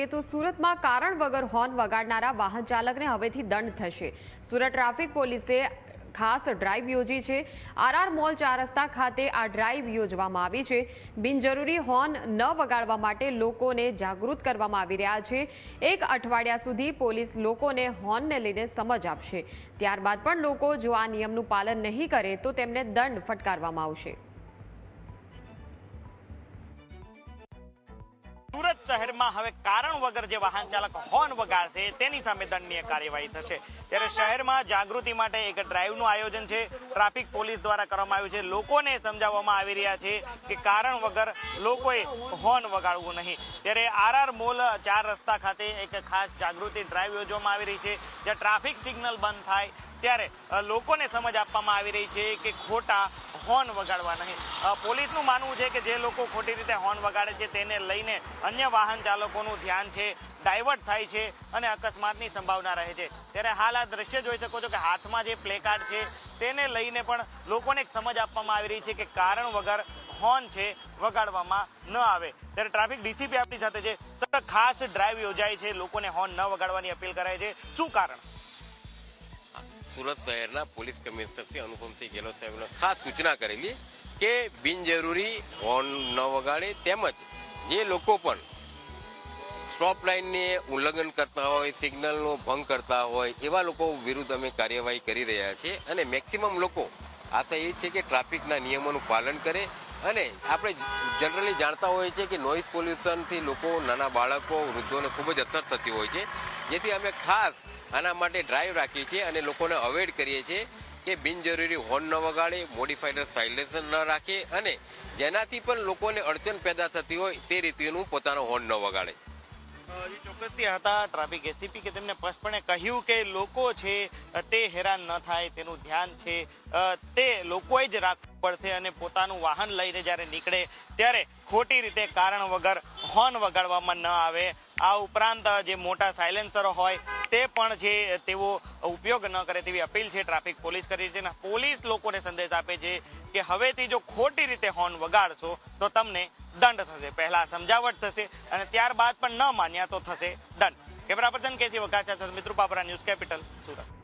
જોઈએ તો સુરતમાં કારણ વગર હોર્ન વગાડનારા વાહન ચાલકને હવેથી દંડ થશે. સુરત ટ્રાફિક પોલીસે ખાસ ડ્રાઈવ યોજી છે. આરઆર મોલ ચાર રસ્તા ખાતે આ ડ્રાઈવ યોજવામાં આવી છે. બિનજરૂરી હોર્ન ન વગાડવા માટે લોકોને જાગૃત કરવામાં આવી રહ્યા છે. એક અઠવાડિયા સુધી પોલીસ લોકોને હોર્નને લઈને સમજ આપશે. ત્યારબાદ પણ લોકો જો આ નિયમનું પાલન નહીં કરે તો તેમને દંડ ફટકારવામાં આવશે. સુરત શહેરમાં હવે કારણ વગર જે વાહન ચાલક હોર્ન વગાડશે, તેની સામે દંડનીય કાર્યવાહી થશે. ત્યારે શહેરમાં જાગૃતિ માટે એક ડ્રાઈવનું આયોજન છે. ટ્રાફિક પોલીસ દ્વારા કરવામાં આવ્યું છે. લોકોને સમજાવવામાં આવી રહ્યા છે કે કારણ વગર લોકોએ હોર્ન વગાડવું નહીં. ત્યારે આરઆર મોલ ચાર રસ્તા ખાતે એક ખાસ જાગૃતિ ડ્રાઈવ યોજવામાં આવી રહી છે, જ્યાં ટ્રાફિક સિગ્નલ બંધ થાય ત્યારે લોકોને સમજ આપવામાં આવી રહી છે કે ખોટા હોર્ન વગાડવા નહીં. પોલીસનું માનવું છે કે જે લોકો ખોટી રીતે હોર્ન વગાડે છે તેને લઈને અન્ય વાહન ચાલકોનું ધ્યાન છે, ડાયવર્ટ થાય છે અને અકસ્માતની સંભાવના રહે છે. ત્યારે હાલ આ દ્રશ્ય જોઈ શકો છો કે હાથમાં જે પ્લે કાર્ડ છે તેને લઈને પણ લોકોને સમજ આપવામાં આવી રહી છે કે કારણ વગર હોર્ન છે વગાડવામાં ન આવે. ત્યારે ટ્રાફિક ડીસીપી આપણી સાથે છે. ખાસ ડ્રાઈવ યોજાય છે. લોકોને હોર્ન ન વગાડવાની અપીલ કરાય છે. શું કારણ? સુરત શહેરના પોલીસ કમિશનર શ્રી અનુપમસિંહ ગેહલોત સાહેબને ખાસ સૂચના કરેલી કે બિનજરૂરી હોર્ન ન વગાડે તેમજ જે લોકો પણ સ્ટોપ લાઇનને ઉલ્લંઘન કરતા હોય, સિગ્નલનો ભંગ કરતા હોય, એવા લોકો વિરુદ્ધ અમે કાર્યવાહી કરી રહ્યા છીએ અને મેક્સિમમ લોકો આશા એ છે કે ટ્રાફિકના નિયમોનું પાલન કરે અને આપણે જનરલી જાણતા હોઈએ છીએ કે નોઇઝ પોલ્યુશનથી લોકો નાના બાળકો, વૃદ્ધોને ખૂબ જ અસર થતી હોય છે. જેથી અમે ખાસ આના માટે ડ્રાઈવ રાખીએ છીએ અને લોકોને અવોઇડ કરીએ છીએ કે બિનજરૂરી હોર્ન ન વગાડે મોડિફાઈડર સાઇલેન્સર ન રાખે અને જેનાથી પણ લોકોને અડચણ પેદા થતી હોય તે રીતેનું પોતાનો હોર્ન ન વગાડે. ચોક્કસથી હતા ટ્રાફિક એસીપી કે તેમને સ્પષ્ટપણે કહ્યું કે લોકો છે તે હેરાન ન થાય, તેનું ધ્યાન છે તે લોકોએ જ રાખવું પડશે અને પોતાનું વાહન લઈને જ્યારે નીકળે ત્યારે ખોટી રીતે કારણ વગર હોર્ન વગાડવામાં ન આવે. આ ઉપરાંત જે મોટા સાયલેન્સરો હોય, તે પણ જે તેઓ ઉપયોગ ન કરે તેવી અપીલ છે ટ્રાફિક પોલીસ કરી છે અને પોલીસ લોકોને સંદેશ આપે છે કે હવેથી જો ખોટી રીતે હોર્ન વગાડશો, તો તમને દંડ થશે. પહેલા સમજાવટ થશે અને ત્યારબાદ પણ ન માન્યા તો થશે દંડ. કેમેરા પર્સન કેસી સાથે મિત્રો પાપરા ન્યૂઝ કેપિટલ, સુરત.